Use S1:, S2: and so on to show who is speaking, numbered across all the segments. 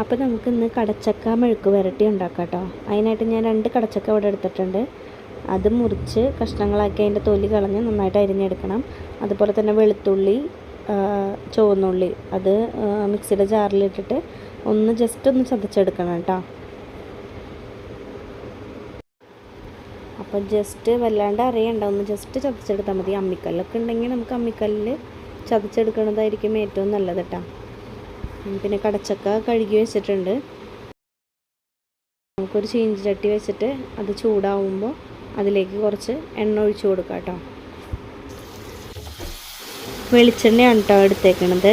S1: അപ്പോൾ നമുക്ക് ഇന്ന് കടച്ചക്ക മെഴുക്ക് വരട്ടി ഉണ്ടാക്കാം കേട്ടോ അതിനായിട്ട് ഞാൻ രണ്ട് കടച്ചക്ക ഇവിടെ എടുത്തിട്ടുണ്ട്. അത് മുറിച്ച് കഷ്ണങ്ങളാക്കി അതിന്റെ തൊലി കളഞ്ഞ് നന്നായിട്ട് അരിഞ്ഞെടുക്കണം. അതുപോലെ തന്നെ വെളുത്തുള്ളി ചുവന്നുള്ളി അത് മിക്സിയുടെ ജാറിലിട്ടിട്ട് ഒന്ന് ജസ്റ്റ് ഒന്ന് ചതച്ചെടുക്കണം കേട്ടോ. അപ്പം ജസ്റ്റ് വല്ലാണ്ട് അറിയണ്ട ഒന്ന് ജസ്റ്റ് ചതച്ചെടുത്താൽ മതി. അമ്മിക്കല്ലൊക്കെ ഉണ്ടെങ്കിൽ നമുക്ക് അമ്മിക്കല്ലിൽ ചതച്ചെടുക്കുന്നതായിരിക്കും ഏറ്റവും നല്ലത് കേട്ടോ. പിന്നെ കടച്ചക്ക കഴുകി വെച്ചിട്ടുണ്ട്. നമുക്കൊരു ചീഞ്ചട്ടി വെച്ചിട്ട് അത് ചൂടാവുമ്പോൾ അതിലേക്ക് കുറച്ച് എണ്ണ ഒഴിച്ചു കൊടുക്കാം കേട്ടോ. വെളിച്ചെണ്ണയാണ് കേട്ടോ എടുത്തേക്കണത്.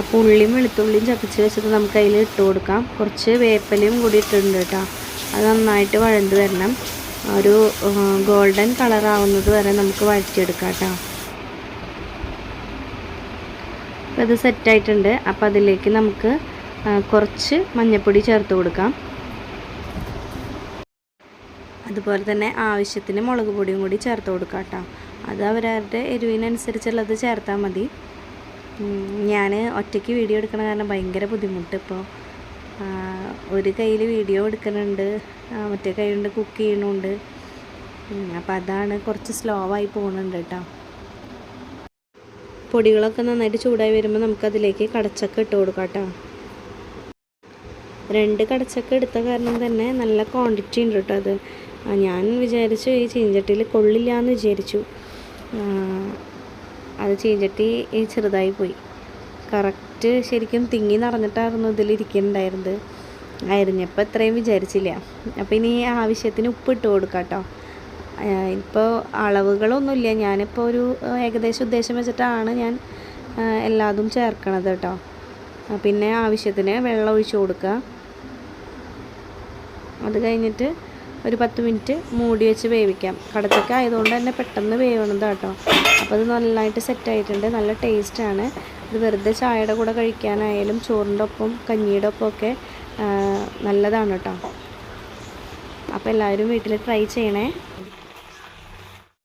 S1: അപ്പോൾ ഉള്ളിയും വെളുത്തുള്ളിയും ചതച്ച് വെച്ചിട്ട് നമുക്ക് അതിൽ ഇട്ട് കൊടുക്കാം. കുറച്ച് വേപ്പലയും കൂടി ഇട്ടിട്ടുണ്ട് കേട്ടോ. അത് നന്നായിട്ട് വഴണ്ട് വരണം. ഒരു ഗോൾഡൻ കളറാവുന്നത് വരെ നമുക്ക് വഴറ്റിയെടുക്കാം കേട്ടോ. അപ്പോൾ ഇത് സെറ്റായിട്ടുണ്ട് അപ്പോൾ അതിലേക്ക് നമുക്ക് കുറച്ച് മഞ്ഞൾപ്പൊടി ചേർത്ത് കൊടുക്കാം. അതുപോലെ തന്നെ ആവശ്യത്തിന് മുളക് പൊടിയും കൂടി ചേർത്ത് കൊടുക്കാം കേട്ടോ. അത് അവരവരുടെ എരിവിനനുസരിച്ചുള്ളത് ചേർത്താൽ മതി. ഞാൻ ഒറ്റയ്ക്ക് വീഡിയോ എടുക്കണ കാരണം ഭയങ്കര ബുദ്ധിമുട്ട് ഇപ്പോൾ. ഒരു കയ്യിൽ വീഡിയോ എടുക്കുന്നുണ്ട് മറ്റേ കൈ കൊണ്ട് കുക്ക് ചെയ്യണുണ്ട് അപ്പോൾ അതാണ് കുറച്ച് സ്ലോ ആയി പോകുന്നുണ്ട് കേട്ടോ. പൊടികളൊക്കെ നന്നായിട്ട് ചൂടായി വരുമ്പോൾ നമുക്കതിലേക്ക് കടച്ചക്ക ഇട്ട് കൊടുക്കാം കേട്ടോ രണ്ട് കടച്ചക്ക എടുത്ത കാരണം തന്നെ നല്ല ക്വാണ്ടിറ്റി ഉണ്ട് കേട്ടോ അത്. ഞാൻ വിചാരിച്ചു ഈ ചീഞ്ചട്ടിയിൽ കൊള്ളില്ല എന്ന് വിചാരിച്ചു അത് ചീഞ്ചട്ടി ചെറുതായി പോയി. കറക്റ്റ് ശരിക്കും തിങ്ങി നിറഞ്ഞിട്ടായിരുന്നു ഇതിലിരിക്കുന്നുണ്ടായിരുന്നത് ആയിരുന്നപ്പോൾ ഇത്രയും വിചാരിച്ചില്ല. അപ്പോൾ ഇനി ആവശ്യത്തിന് ഉപ്പ് ഇട്ട് കൊടുക്കാം കേട്ടോ ഇപ്പോൾ അളവുകളൊന്നുമില്ല. ഞാനിപ്പോൾ ഒരു ഏകദേശം ഉദ്ദേശം വെച്ചിട്ടാണ് ഞാൻ എല്ലാതും ചേർക്കണത് കേട്ടോ പിന്നെ ആവശ്യത്തിന് വെള്ളം ഒഴിച്ചു കൊടുക്കുക. അത് കഴിഞ്ഞിട്ട് ഒരു പത്ത് മിനിറ്റ് മൂടി വെച്ച് വേവിക്കാം. കടച്ചക്ക ആയതുകൊണ്ട് തന്നെ പെട്ടെന്ന് വേവണത് കേട്ടോ അപ്പോൾ അത് നന്നായിട്ട് സെറ്റായിട്ടുണ്ട് നല്ല ടേസ്റ്റാണ് ഇത് വെറുതെ ചായയുടെ കൂടെ കഴിക്കാനായാലും ചോറിന്റെ ഒപ്പം കഞ്ഞിയുടെ ഒപ്പം ഒക്കെ നല്ലതാണ് കേട്ടോ അപ്പോൾ എല്ലാവരും വീട്ടിൽ ട്രൈ ചെയ്യണേ.